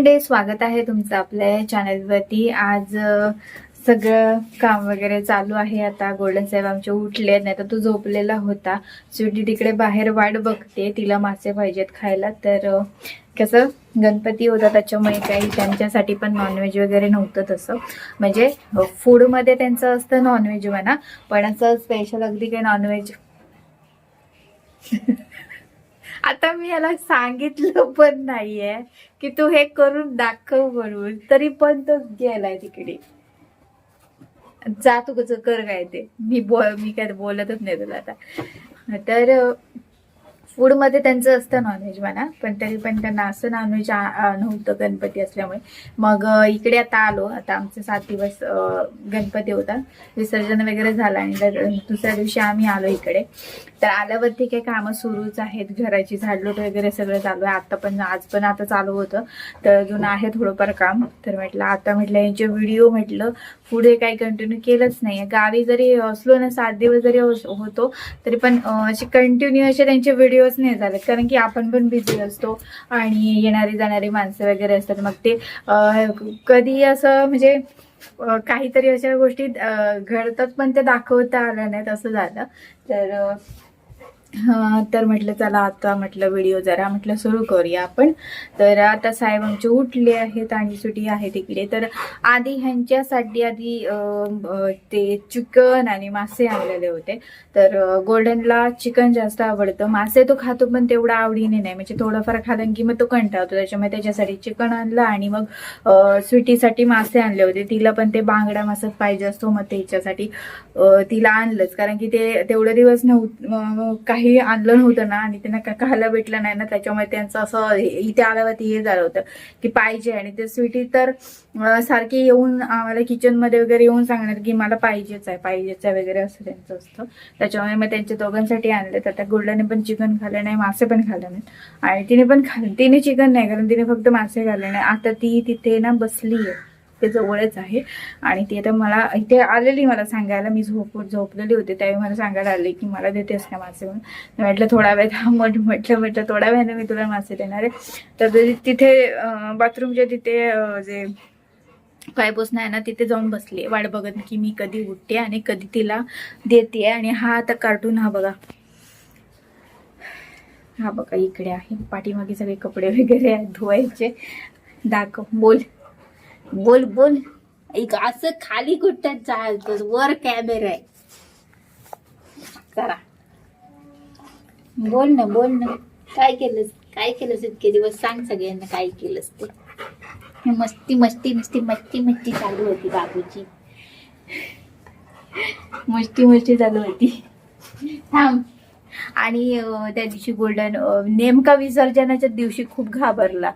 Day स्वागत आहे तुमचं आपल्या चॅनलवरती आज सगळं काम वगैरे चालू आहे. आता गोल्डन साहेब आमचे उठले नाही तर तो झोपलेला होता. स्वीटी तिकडे बाहेर वाट बघते. तिला मासे पाहिजेत खायला. तर कसं गणपती होता त्याच्यामुळे काही त्यांच्यासाठी पण नॉनव्हेज वगैरे नव्हतं तसं. म्हणजे फूडमध्ये त्यांचं असतं नॉनव्हेज म्हणा. पण असं स्पेशल अगदी काही नॉनव्हेज आता मी याला सांगितलं पण नाहीये की तू हे करून दाखव म्हणून. तरी पण तो गेलाय तिकडे. जा तू कसं कर काय ते. मी बोल मी काय बोलतच नाही तुला आता. तर फूडमध्ये त्यांचं असतं नॉनव्हेज म्हणा पण तरी पण त्यांना असं नॉनव्हेज नव्हतं गणपती असल्यामुळे. मग इकडे आता आलो. आता आमचे सात दिवस गणपती होता. विसर्जन वगैरे झालं आणि दुसऱ्या दिवशी आम्ही आलो इकडे. तर आल्यावरती काही कामं सुरूच आहेत. घराची झाडलोट वगैरे सगळं चालू आहे. आता पण आज पण आता चालू होतं. तर अजून आहे थोडंफार काम. तर म्हटलं आता म्हटलं यांचे व्हिडिओ म्हटलं पुढे काही कंटिन्यू केलंच नाही गावी जरी असलो ना सात दिवस जरी होतो तरी पण असे कंटिन्यू असे त्यांचे व्हिडिओ दिवस नाही झाले कारण की आपण पण बिझी असतो आणि येणारी जाणारी माणसं वगैरे असतात. मग ते कधी असं म्हणजे काहीतरी अशा गोष्टी घडतात पण ते दाखवता आल्या नाहीत असं झालं. तर तर म्हटलं चला आता म्हटलं व्हिडिओ जरा म्हटलं सुरू करूया आपण. तर आता साहेब आमचे उठले आहेत आणि सुटी आहे तिकडे. तर आधी ह्यांच्यासाठी आधी ते चिकन आणि मासे आणलेले होते. तर गोल्डनला चिकन जास्त आवडतं. मासे तो खातो पण तेवढा आवडीने नाही. म्हणजे थोडंफार खालं की मग तो कंटाळतो. त्याच्यामुळे त्याच्यासाठी चिकन आणलं आणि मग स्वीटीसाठी मासे आणले होते. तिला पण ते बांगडा मासा पाहिजे असतो मग त्याच्यासाठी तिला आणलंच. कारण की ते तेवढे दिवस नव्हतं काही आणलं नव्हतं ना आणि त्यांना काय खायला भेटलं नाही ना त्याच्यामुळे त्यांचं असं इथे आल्यावरती हे झालं होतं की पाहिजे आणि ते स्वीटी तर सारखी सारखे येऊन आम्हाला किचनमध्ये वगैरे येऊन सांगणार की मला पाहिजेच आहे पाहिजेच आहे वगैरे असं त्यांचं असतं. त्याच्यामुळे मग त्यांच्या दोघांसाठी आणलं. तर त्या गोल्डने पण चिकन खाल्लं नाही मासे पण खाल्ले नाहीत. आणि तिने पण खाल्लं तिने चिकन नाही कारण तिने फक्त मासे खाल्ले नाही. आता ती तिथे ना बसली आहे ते जवळच आहे. आणि ती आता मला इथे आलेली मला सांगायला मी झोप झोपलेली होते त्यावेळी मला सांगायला आले की मला देतेस का मासे म्हणून? म्हटलं थोडा वेळ थांब म्हटलं म्हटलं म्हटलं थोड्या वेळाने मी तुला मासे देणार आहे. तर तिथे बाथरूमच्या तिथे जे काय आहे ना तिथे जाऊन बसली. वाट बघत की मी कधी उठते आणि कधी तिला देते. आणि हा आता कार्टून हा बघा. हा बघा इकडे आहे. पाठीमागे सगळे कपडे वगैरे आहेत धुवायचे. दाखव बोल. बोल बोल. एक असं खाली कुठं चालतोस वर कॅमेरा आहे. करा बोल ना बोल ना. काय केलंस? काय केलंस इतके दिवस? सांग सगळ्यांना काय केलंस ते. मस्ती मस्ती नुसती मस्ती मस्ती चालू होती बाबूची. मस्ती मस्ती चालू होती. थांब. आणि त्या दिवशी गोल्डन नेमका विसर्जनाच्या दिवशी खूप घाबरला.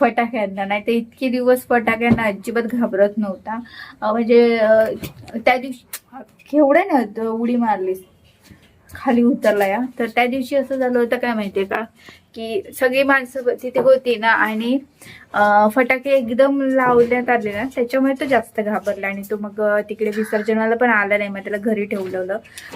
फटाक्यांना नाही. तर इतके दिवस फटाक्यांना अजिबात घाबरत नव्हता. म्हणजे त्या दिवशी केवढ्या ना उडी मारलीस. खाली उतरला या. तर त्या दिवशी असं झालं होतं काय माहितीये का? की सगळी माणसं तिथे होती ना आणि फटाके एकदम लावण्यात आले ना त्याच्यामुळे तो जास्त घाबरला आणि तो मग तिकडे विसर्जनाला पण आला नाही. मग त्याला घरी ठेवलं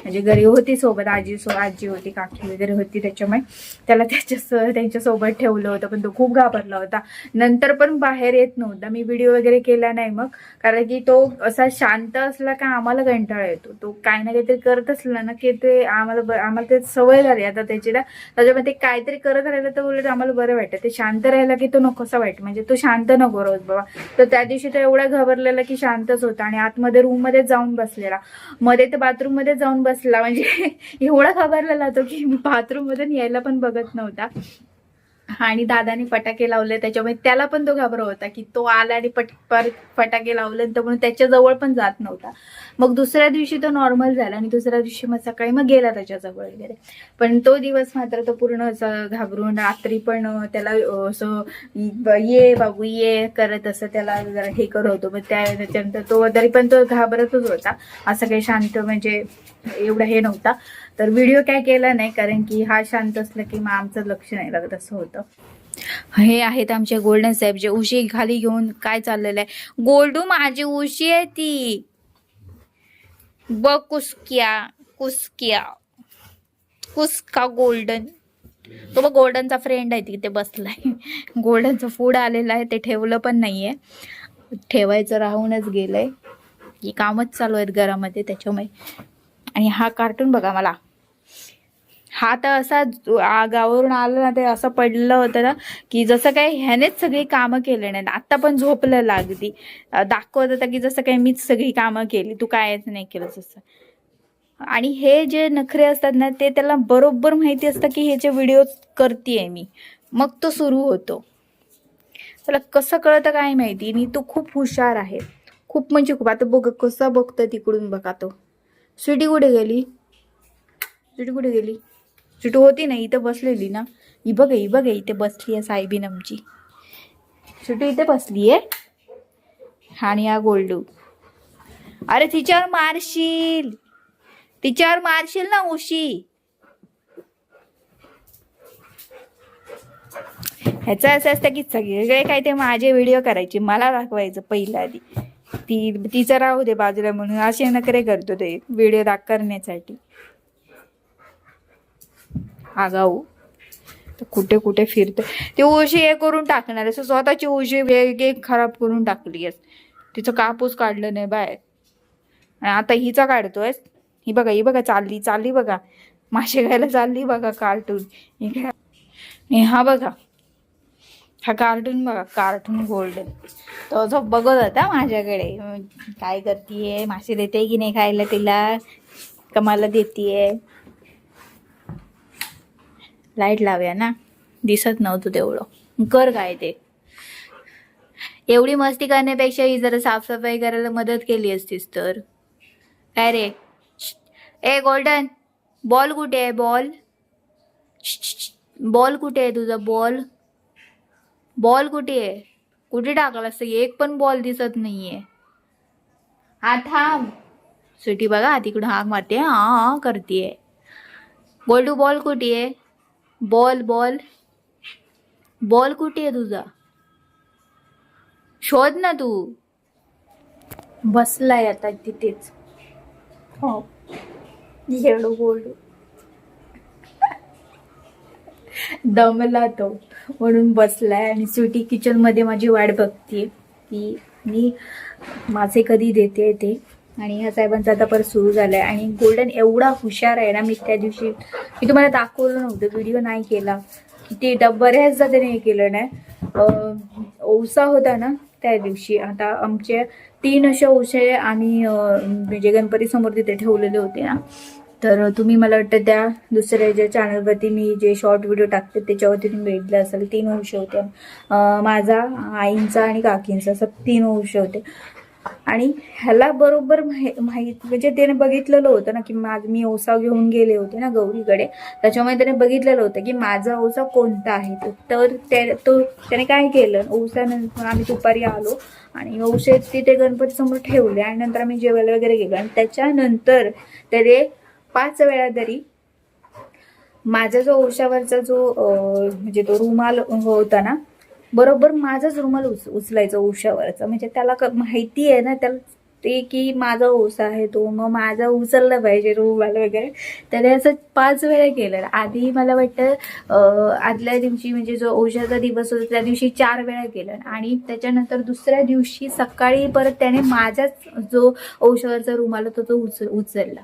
म्हणजे घरी होती सोबत. आजी सो आजी होती काकी वगैरे होती त्याच्यामुळे त्याला त्याच्या त्यांच्यासोबत ठेवलं होतं. पण तो खूप घाबरला होता. नंतर पण बाहेर येत नव्हता. मी व्हिडिओ वगैरे केला नाही मग. कारण की तो असा शांत असला का आम्हाला कंटाळा येतो. तो काय ना काहीतरी करत असला ना की ते आम्हाला आम्हाला ते सवय झाली. आता त्याची ना त्याच्यामध्ये काहीतरी करत करायला तर उलट आम्हाला बरं वाटतं. ते शांत राहिला की तो नकोसा वाईट. म्हणजे तो शांत नको रोज बाबा. तर त्या दिवशी तो एवढा घाबरलेला की शांतच होता आणि आतमध्ये रूममध्ये जाऊन बसलेला. मध्ये तर बाथरूममध्ये जाऊन बसला. म्हणजे एवढा घाबरलेला तो की बाथरूममध्ये यायला पण बघत नव्हता. आणि दादाने फटाके लावले त्याच्यामुळे त्याला पण तो घाबरव होता की तो आला आणि पट परत फटाके लावले तर म्हणून त्याच्याजवळ पण जात नव्हता. मग दुसऱ्या दिवशी तो नॉर्मल झाला आणि दुसऱ्या दिवशी मग सकाळी मग गेला त्याच्याजवळ वगैरे. पण तो दिवस मात्र तो पूर्ण असं घाबरून रात्री पण त्याला असं ये बाबू ये करत असं त्याला जरा हे करत होतो. मग त्याच्यानंतर तो तरी पण तो घाबरतच होता. असं काही शांत म्हणजे एवढा हे नव्हता. तर व्हिडिओ काय केला नाही कारण की हा शांत असला की मग आमचं लक्ष नाही लागत असं होतं. हे आहेत आमचे गोल्डन साहेब जे उशी खाली घेऊन काय चाललेलं आहे? गोल्डू माझी उशी आहे ती. ब कुसक्या कुसक्या. कुसका गोल्डन तो बघ गोल्डनचा फ्रेंड आहे तिथे बसलाय. गोल्डनचं फूड आलेलं आहे. ते ठेवलं पण नाहीये. ठेवायचं राहूनच गेलंय. ही कामच चालू आहेत घरामध्ये त्याच्यामुळे. आणि हा कार्टून बघा मला. हा तर असा आगावरून गावावरून आलं ना ते असं पडलं होतं ना की जसं काही ह्यानेच सगळी कामं केले नाही आत्ता पण झोपलं लागली. दाखवत होता की जसं काही मीच सगळी कामं केली तू कायच नाही केलं तसं. आणि हे जे नखरे असतात ना ते त्याला बरोबर माहिती असतं की ह्याचे व्हिडिओ करते मी मग तो सुरू होतो. त्याला कसं कळतं काय माहिती? आणि तो खूप हुशार आहे. खूप म्हणजे खूप. आता बघ कसं बघतं तिकडून बघा तो. स्वीटी कुठे गेली? स्वीटी कुठे गेली? स्वीटी होती ना इथं बसलेली ना. ही बघ ही बघ इथे बसली आहे साहेबीन आमची. स्वीटी इथे बसली आहे. आणि हा गोल्डू. अरे तिच्यावर मारशील. तिच्यावर मारशील ना उशी. ह्याचं असं असतं की सगळे काय ते माझे व्हिडिओ करायचे. मला दाखवायचं पहिल्या आधी. ती तिचं राहू दे बाजूला म्हणून. असे नखरे करतो ते व्हिडिओ दाख करण्यासाठी आगाऊ. तर कुठे कुठे फिरतो ते उशी हे करून टाकणार असं स्वतःची उशी वेगळे खराब करून टाकली आहेस. तिचं कापूस काढलं नाही बाहेर. आणि आता हिचा काढतोय ही बघा ही बघा चालली चालली बघा. मासे घ्यायला चालली बघा कार्टून ही काय हा बघा. हा कार्टून बघा कार्टून गोल्डन तो जो बघत होता माझ्याकडे काय करतीये? मासे देते की नाही खायला तिला? का मला देतीये? लाइट लावूया ना. दिसत नव्हतं तेवढं. कर काय ते. एवढी मस्ती करण्यापेक्षा ही जरा साफसफाई करायला मदत केली असतीस तर. काय रे? ए गोल्डन. बॉल कुठे आहे? बॉल. बॉल कुठे आहे तुझा? बॉल. बॉल कुठे आहे? कुठे टाकला असं एक पण बॉल दिसत नाहीये. हा थांब. सुटी बघा तिकडून हाक मारते. हा हा करतीये. गोल्डू बॉल कुठे आहे? Ball ball. बॉल कुठे आहे तुझा? शोध ना तू. बसलाय आता तिथेच. हो. येडो दमला तो. म्हणून बसलाय आणि स्वीटी किचनमध्ये माझी वाट बघतीये. की मी माझे कधी देते ते. आणि ह्या साहेबांचा आता परत सुरू झालाय. आणि गोल्डन एवढा हुशार आहे ना मी त्या दिवशी मी तुम्हाला दाखवलं नव्हतं व्हिडिओ नाही केला. ते ड- बऱ्याचदा त्याने हे केलं नाही ओसा होता ना त्या दिवशी. आता आमचे तीन असे ओसे आम्ही म्हणजे गणपती समोर तिथे ठेवलेले होते ना. तर तुम्ही मला वाटतं त्या दुसऱ्या ज्या चॅनलवरती मी जे शॉर्ट व्हिडिओ टाकते त्याच्यावरती तुम्ही भेटले असेल. तीन वंश होते. माझा आईंचा आणि काकींचा असं तीन वंश होते. आणि ह्याला बरोबर माहि- माहीत म्हणजे त्याने बघितलेलं होतं ना की माझ मी ओसा घेऊन गेले होते ना गौरीकडे. त्याच्यामुळे त्याने बघितलेलं होतं की माझा ओसा कोणता आहे तो. तर तो त्याने काय केलं? ओसानंतर आम्ही दुपारी आलो आणि ओसे तिथे गणपती समोर ठेवले आणि नंतर आम्ही जेवायला वगैरे गेलो. आणि त्याच्यानंतर त्याने पाच वेळा तरी माझा जो ओशावरचा जो म्हणजे तो रुमाल होता ना बरोबर माझाच रुमाल उच उचलायचा ओशावरचा म्हणजे त्याला क- माहिती आहे ना त्याला ते की माझा ओसा आहे तो मग माझा उचलला पाहिजे रुमाल वगैरे. त्याने असं पाच वेळा केलं. आधी मला वाटतं आदल्या दिवशी म्हणजे जो ओशाचा दिवस होता त्या दिवशी चार वेळा केलं. आणि त्याच्यानंतर दुसऱ्या दिवशी सकाळी परत त्याने माझाच जो ओशावरचा रुमाल होता तो उच उचलला.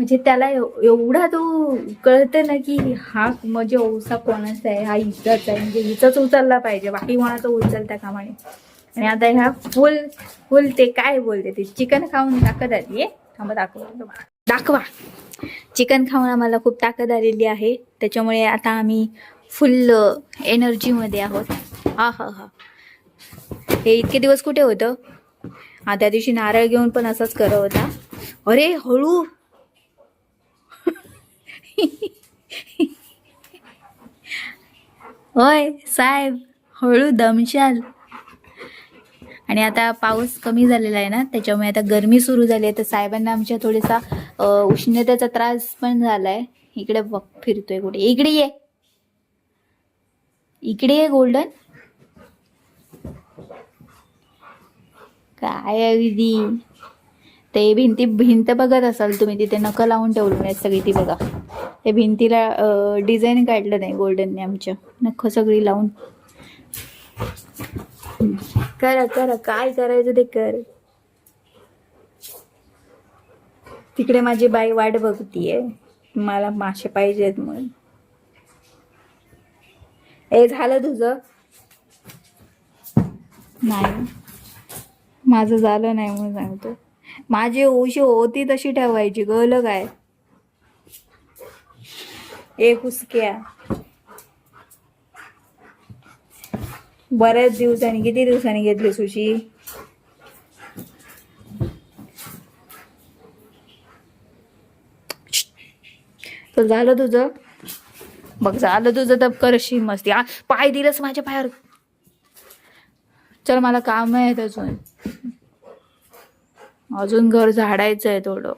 म्हणजे त्याला एवढा तो कळतं ना की हा म्हणजे ओसा कोणाचा आहे हा हिचाच आहे म्हणजे हिचाच उचलला पाहिजे बाकी कोणाचा उचलता कामाने आणि आता ह्या फुल फुल ते काय बोलते ते चिकन खाऊन ताकद आली आहे. थांबा दाखवा तुम्हाला. दाखवा. चिकन खाऊन आम्हाला खूप ताकद आलेली आहे. त्याच्यामुळे आता आम्ही फुल एनर्जीमध्ये आहोत. हा हा हा. हे इतके दिवस कुठे होतं? त्या दिवशी नारळ घेऊन पण असंच करत होता. अरे हळू! होय साहेब हळू दमशाल. आणि आता पाऊस कमी झालेला आहे ना त्याच्यामुळे आता गरमी सुरू झाली आहे. तर साहेबांना आमच्या थोडासा उष्णतेचा त्रास पण झालाय. इकडे बघ फिरतोय कुठे. इकडे ये. इकडे ये गोल्डन. काय अगदी ते भिंती भिंत बघत असाल तुम्ही तिथे नकं लावून ठेवली नाही सगळी ती बघा. त्या भिंतीला डिझाईन काढलं नाही गोल्डनने आमच्या. नख सगळी लावून. करा करा. काय करायचं ते कर. तिकडे माझी बाई वाट बघतीये. मला मासे पाहिजेत म्हणून. ए झालं तुझं? नाही. माझं झालं नाही म्हणून सांगतो. माझी उशी होती तशी ठेवायची. गल काय एक हुसक्या. बऱ्याच दिवसांनी किती दिवसांनी घेतली सुशी तर झालं तुझं? बघ झालं तुझं तर करशी मस्ती. पाय दिलंस माझ्या पायावर. चल मला काम आहे अजून. अजून घर झाडायचं आहे थोडं.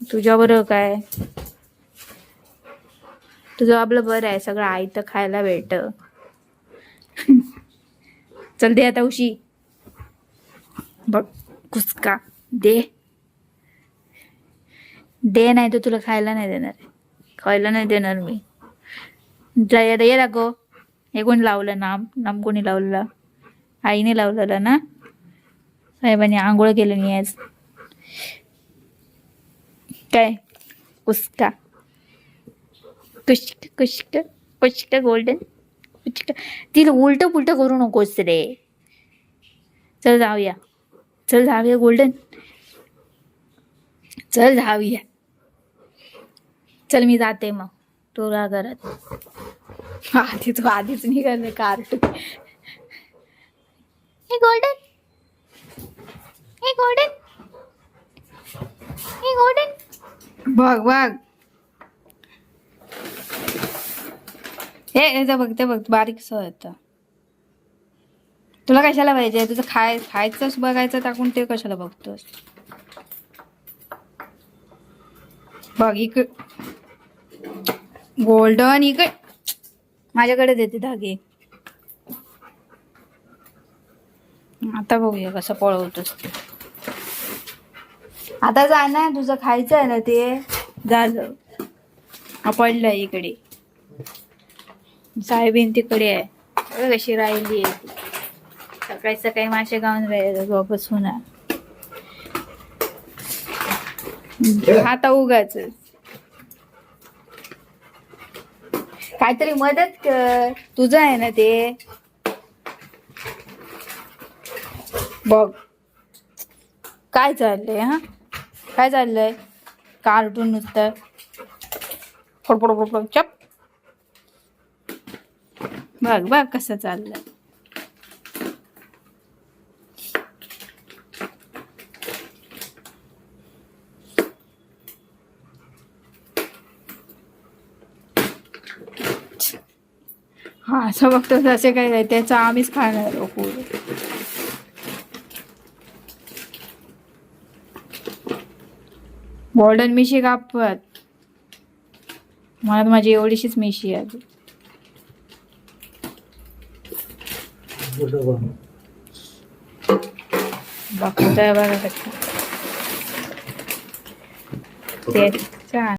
तुझ्या बरं काय? तुझं आपलं बरं आहे सगळं आई तर खायला भेट. चल दे आता उशी. बघ कुसका दे. दे नाही तर तुला खायला नाही देणार. खायला नाही देणार मी. जया ये ये दाखव. हे कोणी लावलं? नाम नाम कोणी लावलं? आईने लावलेलं ना? साहेबांनी आंघोळ केलं नाही आज. काय? कुस्का कुष्क कुष्ट कुष्ट गोल्डन कुष्क तिला उलट पुलट करू नकोस रे. चल जाऊया. चल जाऊया गोल्डन चल जाऊया. चल मी जाते मग. तू राहा घरात. आधी तू आधीच निघाले कार्टून. हे गोल्डन हे गोल्डन हे गोल्डन बघ बघ. हे इथं बघ ते बघ बारीक येतं तुला कशाला पाहिजे? तुझं खाय खायचंच बघायचं टाकून ते कशाला बघतोस? बघ इक गोल्डन इकडे. माझ्याकडे देते धागे. आता बघूया कसं पळवतोस आता जा ना तुझं खायचं आहे ना ते. झालं पडलं इकडे. साहेबीन तिकडे आहे. कशी राहिली आहे ती. सकाळी सकाळी मासे गाऊन राहिले वापस होणार आता उगाच. काहीतरी मदत कर. तुझं आहे ना ते. बघ. काय चाललंय हा? काय चाललंय? कार्टून नुसतं. फडफड फडफड चप. बघ बघ कसं चाललंय. हा असं बघतो असे काही नाही त्याचं आम्हीच खाणार लोक गोल्डन मिशी कापत. मला माझी एवढीशीच मिशी आहे अजून. बघतोय बघा कसं ते छान